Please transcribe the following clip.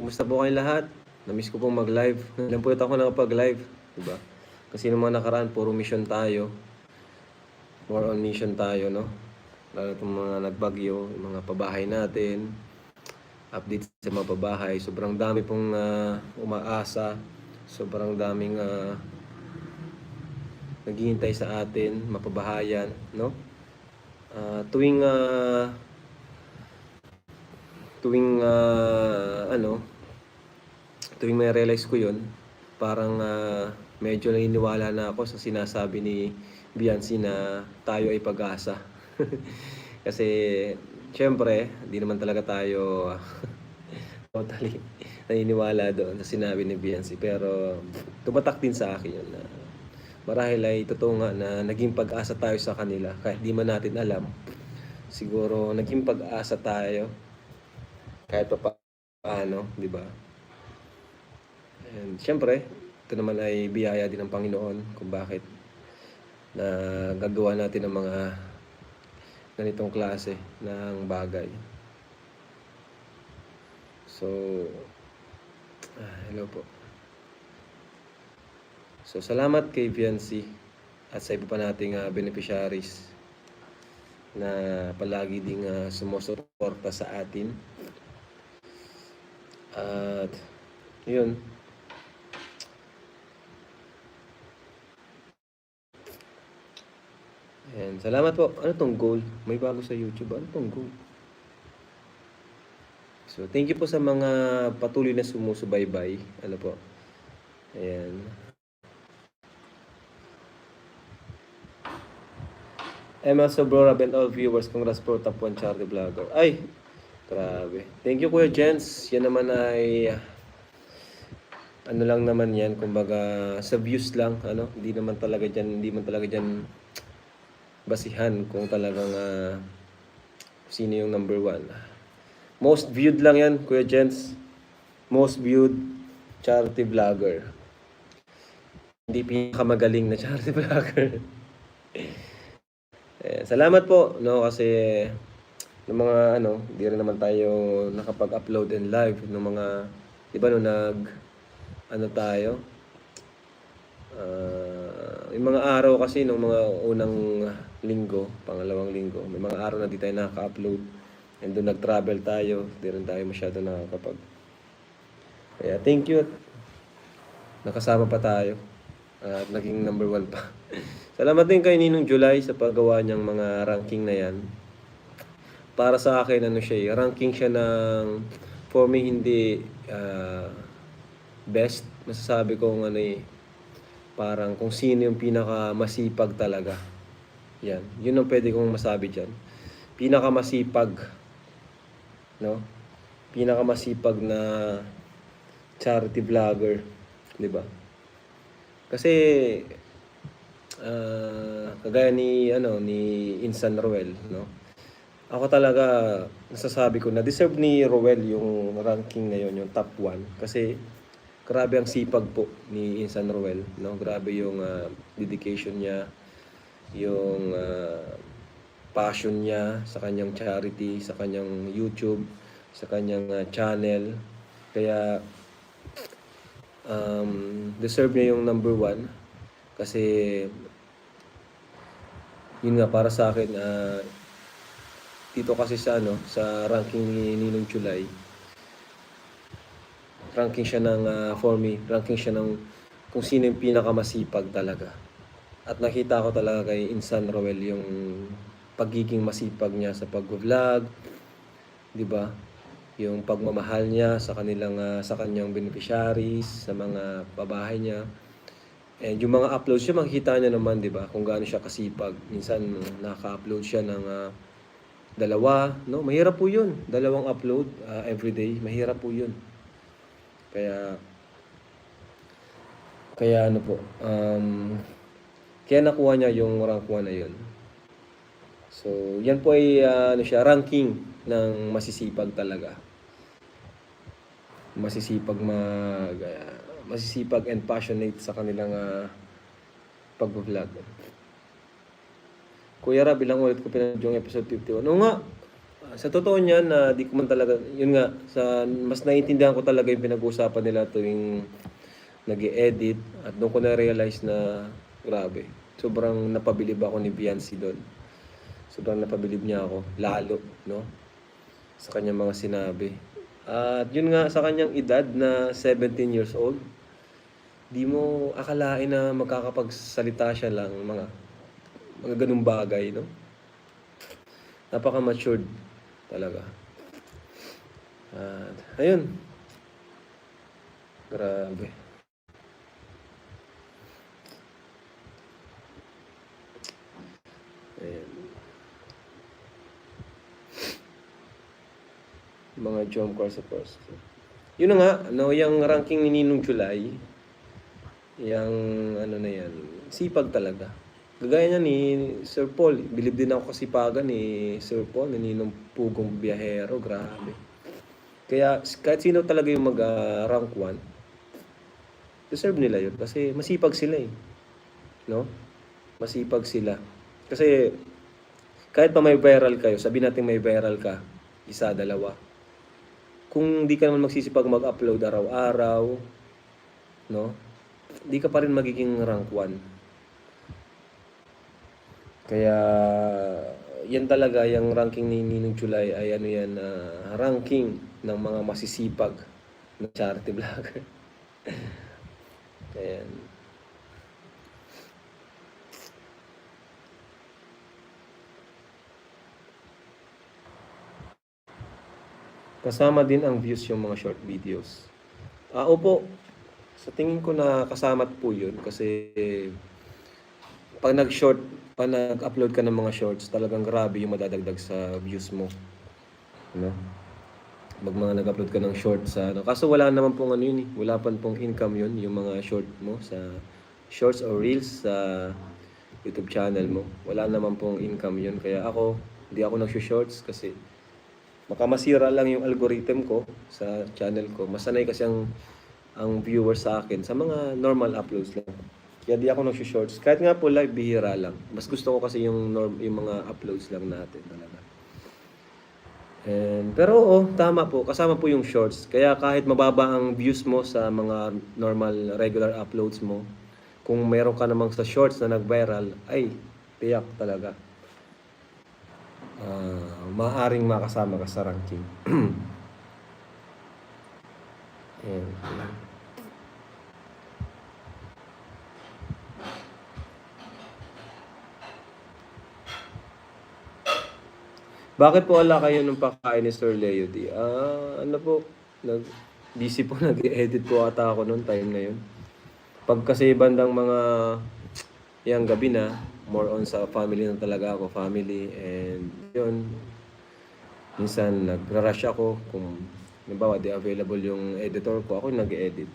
Kumusta po kayong lahat? Namiss ko pong mag-live. Ilan po ako nakapag-live, di ba? Kasi nung mga nakaraan, puro mission tayo. More on mission tayo, no? Lalo itong mga nagbagyo, yung mga pabahay natin, update sa mga pabahay. Sobrang dami pong ah, umaasa. Sobrang daming ah, naghihintay sa atin, mapabahayan, no? Ah, tuwing ah, tuwing ah, ano, tuwing may realize ko yun, parang ah, medyo naniniwala na ako sa sinasabi ni Biancy na tayo ay pag-asa. Kasi, syempre, hindi naman talaga tayo totally naniniwala doon sa sinabi ni Biancy. Pero, tumatak din sa akin yun na marahil ay totoo nga na naging pag-asa tayo sa kanila kahit di man natin alam. Siguro, naging pag-asa tayo kahit pa paano, di ba? And syempre, ito naman ay biyaya din ng Panginoon kung bakit na gagawa natin ng mga ganitong klase ng bagay. So, ah, hello po. So, salamat kay Viancy at sa iba pa nating ah, beneficiaries na palagi ding uh, sumusuporta sa atin. At yun. And salamat po. Ano tong goal? May bago sa YouTube. Ano tong goal? So, thank you po sa mga patuloy na sumusubaybay. Ano po? Ayan. Emma Sobrora and all viewers, congrats po top 1 charity vlogger. Ay, grabe. Thank you Kuya Jens. Yan naman ay ano lang naman yan, kumbaga sa views lang, ano, hindi naman talaga diyan, hindi man talaga diyan basihan kung talagang ah, sino yung number one. Most viewed lang yan, Kuya Jens. Most viewed charity vlogger. Hindi pinakamagaling na charity vlogger. Eh, salamat po, no, kasi ng mga ano, hindi rin naman tayo nakapag-upload and live ng mga, di ba no, nag, ano tayo, Ah, yung mga araw kasi nung mga unang linggo, pangalawang linggo, may mga araw na di tayo nakaka-upload. And doon nag-travel tayo, di rin tayo masyado nakakapag. Kaya thank you at nakasama pa tayo. At naging number one pa. Salamat din kay Ninong July sa paggawa niyang mga ranking na yan. Para sa akin, ano siya eh, ranking siya ng, for me, hindi ah, best. Masasabi kong ano eh, parang kung sino yung pinaka masipag talaga. Yan. Yun ang pwede kong masabi dyan. Pinaka masipag. No? Pinaka masipag na charity vlogger. Di ba? Kasi ah, kagaya ni ano ni Insan Roel, no? Ako talaga nasasabi ko na deserve ni Roel yung ranking na yun, yung top 1 kasi grabe ang sipag po ni Insan Roel, no? Grabe yung ah, dedication niya, yung ah, passion niya sa kanyang charity, sa kanyang YouTube, sa kanyang ah, channel. Kaya um, deserve niya yung number one kasi yun nga para sa akin ah, dito kasi sa ano sa ranking ni Ninong Chulay ranking siya ng ah, for me ranking siya ng kung sino yung pinakamasipag talaga at nakita ko talaga kay Insan Roel yung pagiging masipag niya sa pag-vlog di ba yung pagmamahal niya sa kanilang ah, sa kanyang beneficiaries sa mga babahay niya And yung mga uploads siya, makikita niya naman, di ba, kung gaano siya kasipag. Minsan, naka-upload siya ng ah, dalawa, no? Mahirap po yun. Dalawang upload ah, everyday. Mahirap po yun. Kaya, kaya ano po, um, kaya nakuha niya yung rank 1 na yun. So, yan po ay ah, ano siya, ranking ng masisipag talaga. Masisipag mag ah, masisipag and passionate sa kanilang uh, pag-vlog. Kuya Rab, ilang ulit ko pinanood yung episode 51. Oo nga, sa totoo niyan na di ko man talaga, yun nga, sa, mas naiintindihan ko talaga yung pinag-uusapan nila tuwing nag edit at doon ko na-realize na grabe. Sobrang napabilib ako ni Beyonce doon. Sobrang napabilib niya ako, lalo, no? Sa kanyang mga sinabi. At yun nga, sa kanyang edad na 17 years old, di mo akalain na magkakapagsalita siya lang mga mga ganung bagay, no? Napaka-matured talaga. At ayun. Grabe. Ayan. Mga jump sa first. Yun na nga, ano, yung ranking ni Ninong July, yung ano na yan, sipag talaga. Gagaya niya ni Sir Paul, bilib din ako kasipagan ni Sir Paul, ni Pugong Biyahero, grabe. Kaya kahit sino talaga yung mag-rank 1, deserve nila yun kasi masipag sila eh. No? Masipag sila. Kasi kahit pa may viral kayo, sabi natin may viral ka, isa, dalawa. Kung di ka naman magsisipag mag-upload araw-araw, no? Di ka pa rin magiging rank 1. Kaya yan talaga yung ranking ni Ninong July ay ano yan ah, ranking ng mga masisipag na charity vlogger. Ayan. Kasama din ang views yung mga short videos. Ah, opo. Sa tingin ko na kasama po yun kasi pag nag-short, pag nag-upload ka ng mga shorts, talagang grabe yung madadagdag sa views mo. No? Pag mga nag-upload ka ng short sa ano. Kaso wala naman pong ano yun eh. Wala pa pong income yun, yung mga short mo sa shorts or reels sa YouTube channel mo. Wala naman pong income yun. Kaya ako, hindi ako nag-shorts kasi baka masira lang yung algorithm ko sa channel ko. Masanay kasi ang ang viewers sa akin sa mga normal uploads lang. Kaya di ako nag-shorts. Kahit nga po live, bihira lang. Mas gusto ko kasi yung, norm, yung mga uploads lang natin talaga. And, pero oo, tama po. Kasama po yung shorts. Kaya kahit mababa ang views mo sa mga normal, regular uploads mo, kung meron ka namang sa shorts na nag-viral, ay, tiyak talaga. Ah, maaring makasama ka sa ranking. Ayan. Bakit po wala kayo nung pakain ni Sir Leo D? Ah, ano po, nag busy po nag-edit po ata ako noon time na yun. Pag kasi bandang mga yung gabi na, more on sa family na talaga ako, family and yun. Minsan nagra-rush ako kung halimbawa di available yung editor ko, ako nag-edit.